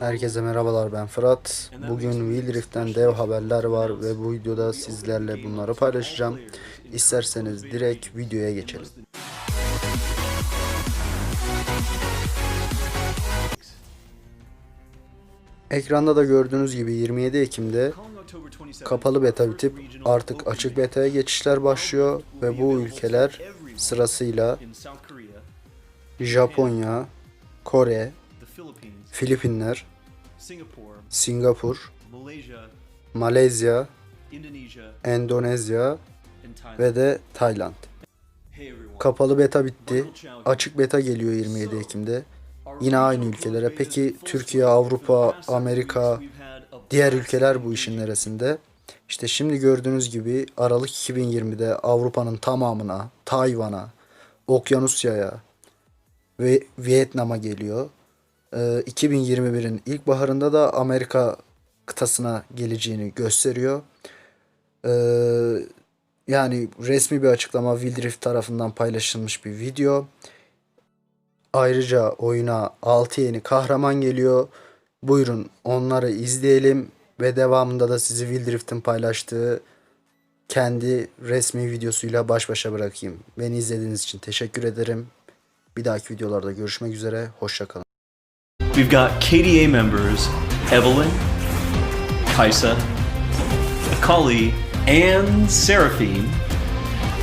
Herkese merhabalar ben Fırat. Bugün Wheel Rift'ten dev haberler var ve bu videoda sizlerle bunları paylaşacağım. İsterseniz direkt videoya geçelim. Ekranda da gördüğünüz gibi 27 Ekim'de kapalı beta bitip artık açık beta'ya geçişler başlıyor ve bu ülkeler sırasıyla Japonya, Kore, Filipinler, Singapur, Malezya, Endonezya ve de Tayland. Kapalı beta bitti. Açık beta geliyor 27 Ekim'de. Yine aynı ülkelere. Peki Türkiye, Avrupa, Amerika, diğer ülkeler bu işin neresinde? İşte şimdi gördüğünüz gibi Aralık 2020'de Avrupa'nın tamamına, Tayvan'a, Okyanusya'ya ve Vietnam'a geliyor. Ee, 2021'in ilk baharında da Amerika kıtasına geleceğini gösteriyor. Ee, yani resmi bir açıklama Wildrift tarafından paylaşılmış bir video. Ayrıca oyuna 6 yeni kahraman geliyor. Buyurun onları izleyelim ve devamında da sizi Wildrift'in paylaştığı kendi resmi videosuyla baş başa bırakayım. Beni izlediğiniz için teşekkür ederim. Bir dahaki videolarda görüşmek üzere. Hoşçakalın. We've got KDA members Evelyn, Kaisa, Akali, and Seraphine,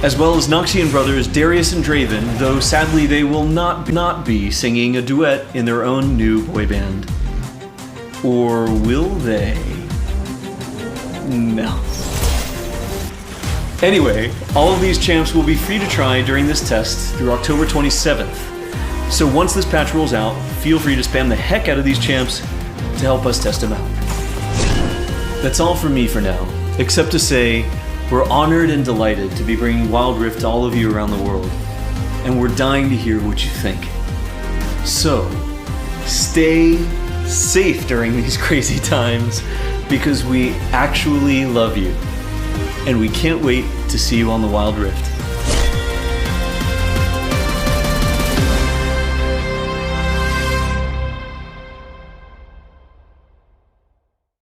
as well as Noxian brothers Darius and Draven, though sadly they will not, not be singing a duet in their own new boy band. Or will they? No. Anyway, all of these champs will be free to try during this test through October 27th. So once this patch rolls out, feel free to spam the heck out of these champs to help us test them out. That's all from me for now, except to say we're honored and delighted to be bringing Wild Rift to all of you around the world, and we're dying to hear what you think. So, stay safe during these crazy times because we actually love you, and we can't wait to see you on the Wild Rift.